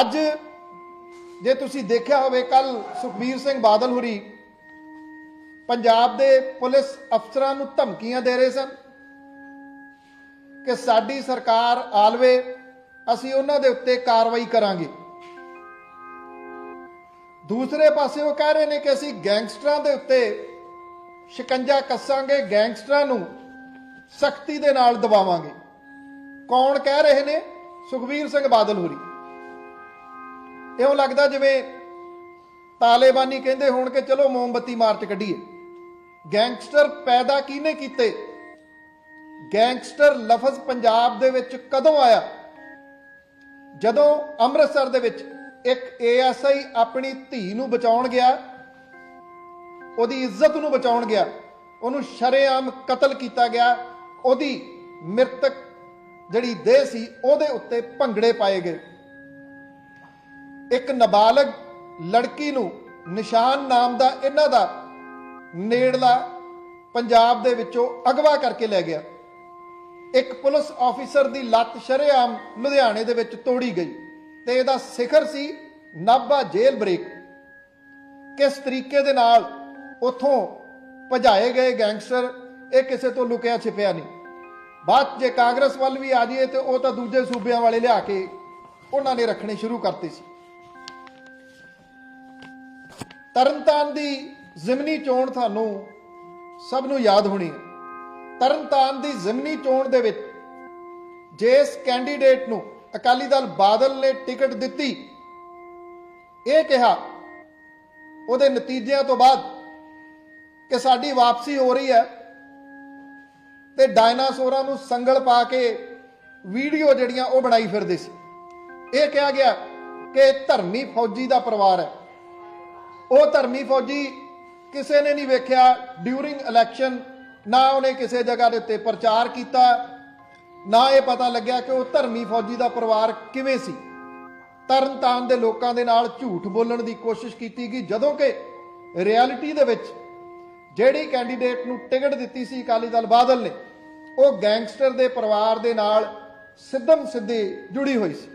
ਅੱਜ ਜੇ ਤੁਸੀਂ ਦੇਖਿਆ ਹੋਵੇ ਕੱਲ ਸੁਖਬੀਰ ਸਿੰਘ ਬਾਦਲ ਹੁਰੀ ਪੰਜਾਬ ਦੇ ਪੁਲਿਸ ਅਫਸਰਾਂ ਨੂੰ ਧਮਕੀਆਂ ਦੇ ਰਹੇ ਸਨ ਕਿ ਸਾਡੀ ਸਰਕਾਰ ਆਲਵੇ, ਅਸੀਂ ਉਹਨਾਂ ਦੇ ਉੱਤੇ ਕਾਰਵਾਈ ਕਰਾਂਗੇ। ਦੂਸਰੇ ਪਾਸੇ ਉਹ ਕਹਿ ਰਹੇ ਨੇ ਕਿ ਅਸੀਂ ਗੈਂਗਸਟਰਾਂ ਦੇ ਉੱਤੇ ਸ਼ਿਕੰਜਾ ਕੱਸਾਂਗੇ, ਗੈਂਗਸਟਰਾਂ ਨੂੰ ਸਖਤੀ ਦੇ ਨਾਲ ਦਬਾਵਾਂਗੇ। ਕੌਣ ਕਹਿ ਰਹੇ ਨੇ? ਸੁਖਬੀਰ ਸਿੰਘ ਬਾਦਲ ਹੋਰੀ। ਇਉਂ ਲੱਗਦਾ ਜਿਵੇਂ ਤਾਲਿਬਾਨੀ ਕਹਿੰਦੇ ਹੋਣ ਕਿ ਚਲੋ ਮੋਮਬੱਤੀ ਮਾਰਚ ਕੱਢੀਏ। ਗੈਂਗਸਟਰ ਪੈਦਾ ਕਿਹਨੇ ਕੀਤੇ? ਗੈਂਗਸਟਰ ਲਫ਼ਜ਼ ਪੰਜਾਬ ਦੇ ਵਿੱਚ ਕਦੋਂ ਆਇਆ? ਜਦੋਂ ਅੰਮ੍ਰਿਤਸਰ ਦੇ ਵਿੱਚ ਇੱਕ ਏਐਸਆਈ ਆਪਣੀ ਧੀ ਨੂੰ ਬਚਾਉਣ ਗਿਆ, ਉਹਦੀ ਇੱਜ਼ਤ ਨੂੰ ਬਚਾਉਣ ਗਿਆ, ਉਹਨੂੰ ਸ਼ਰੇਆਮ ਕਤਲ ਕੀਤਾ ਗਿਆ, ਉਹਦੀ ਮ੍ਰਿਤਕ ਜਿਹੜੀ ਦੇਹ ਸੀ ਉਹਦੇ ਉੱਤੇ ਭੰਗੜੇ ਪਾਏ ਗਏ। ਇੱਕ ਨਾਬਾਲਗ ਲੜਕੀ ਨੂੰ ਨਿਸ਼ਾਨ ਨਾਮ ਦਾ ਇਹਨਾਂ ਦਾ ਨੇੜਲਾ ਪੰਜਾਬ ਦੇ ਵਿੱਚੋਂ ਅਗਵਾ ਕਰਕੇ ਲੈ ਗਿਆ। ਇੱਕ ਪੁਲਿਸ ਆਫੀਸਰ ਦੀ ਲੱਤ ਸ਼ਰੇਆਮ ਲੁਧਿਆਣੇ ਦੇ ਵਿੱਚ ਤੋੜੀ ਗਈ ਤੇ ਇਹਦਾ ਸਿਖਰ ਸੀ ਨਾਭਾ ਜੇਲ੍ਹ ਬ੍ਰੇਕ। ਕਿਸ ਤਰੀਕੇ ਦੇ ਨਾਲ ਉਥੋਂ ਭਜਾਏ ਗਏ ਗੈਂਗਸਟਰ ਇਹ ਕਿਸੇ ਤੋਂ ਲੁਕਿਆ ਛਿਪਿਆ ਨਹੀਂ। ਬਾਅਦ ਜੇ ਕਾਂਗਰਸ ਵੱਲ ਵੀ ਆ ਜਾਈਏ ਤੇ ਉਹ ਤਾਂ ਦੂਜੇ ਸੂਬਿਆਂ ਵਾਲੇ ਲਿਆ ਕੇ ਉਹਨਾਂ ਨੇ ਰੱਖਣੇ ਸ਼ੁਰੂ ਕਰਤੇ ਸੀ। ਤਰਨਤਾਰਨ ਦੀ ਜ਼ਿਮਨੀ ਚੋਣ ਤੁਹਾਨੂੰ ਸਭ ਨੂੰ ਯਾਦ ਹੋਣੀ ਹੈ। ਤਰਨਤਾਰਨ ਦੀ ਜ਼ਿਮਨੀ ਚੋਣ ਦੇ ਵਿੱਚ ਜਿਸ ਕੈਂਡੀਡੇਟ ਨੂੰ ਅਕਾਲੀ ਦਲ ਬਾਦਲ ਨੇ ਟਿਕਟ ਦਿੱਤੀ, ਇਹ ਕਿਹਾ, ਉਹਦੇ ਨਤੀਜਿਆਂ ਤੋਂ ਬਾਅਦ ਕਿ ਸਾਡੀ ਵਾਪਸੀ ਹੋ ਰਹੀ ਹੈ ਤੇ ਡਾਇਨਾਸੌਰਾਂ ਨੂੰ ਸੰਗਲ ਪਾ ਕੇ ਵੀਡੀਓ ਜਿਹੜੀਆਂ ਉਹ ਬਣਾਈ ਫਿਰਦੇ ਸੀ। ਇਹ ਕਿਹਾ ਗਿਆ ਕਿ ਧਰਮੀ ਫੌਜੀ ਦਾ ਪਰਿਵਾਰ ਹੈ। ਉਹ ਧਰਮੀ ਫੌਜੀ ਕਿਸੇ ਨੇ ਨਹੀਂ ਵੇਖਿਆ ਡਿਊਰਿੰਗ ਇਲੈਕਸ਼ਨ ਨਾ ਉਹਨੇ ਕਿਸੇ ਜਗ੍ਹਾ ਦੇ ਉੱਤੇ ਪ੍ਰਚਾਰ ਕੀਤਾ, ਨਾ ਇਹ ਪਤਾ ਲੱਗਿਆ ਕਿ ਉਹ ਧਰਮੀ ਫੌਜੀ ਦਾ ਪਰਿਵਾਰ ਕਿਵੇਂ ਸੀ। ਤਰਨਤਾਰਨ ਦੇ ਲੋਕਾਂ ਦੇ ਨਾਲ ਝੂਠ ਬੋਲਣ ਦੀ ਕੋਸ਼ਿਸ਼ ਕੀਤੀ ਗਈ, ਜਦੋਂ ਕਿ ਰਿਐਲਿਟੀ ਦੇ ਵਿੱਚ ਜਿਹੜੀ ਕੈਂਡੀਡੇਟ ਨੂੰ ਟਿਕਟ ਦਿੱਤੀ ਸੀ ਅਕਾਲੀ ਦਲ ਬਾਦਲ ਨੇ, ਉਹ ਗੈਂਗਸਟਰ ਦੇ ਪਰਿਵਾਰ ਦੇ ਨਾਲ ਸਿੱਧਮ ਸਿੱਧੀ ਜੁੜੀ ਹੋਈ ਸੀ।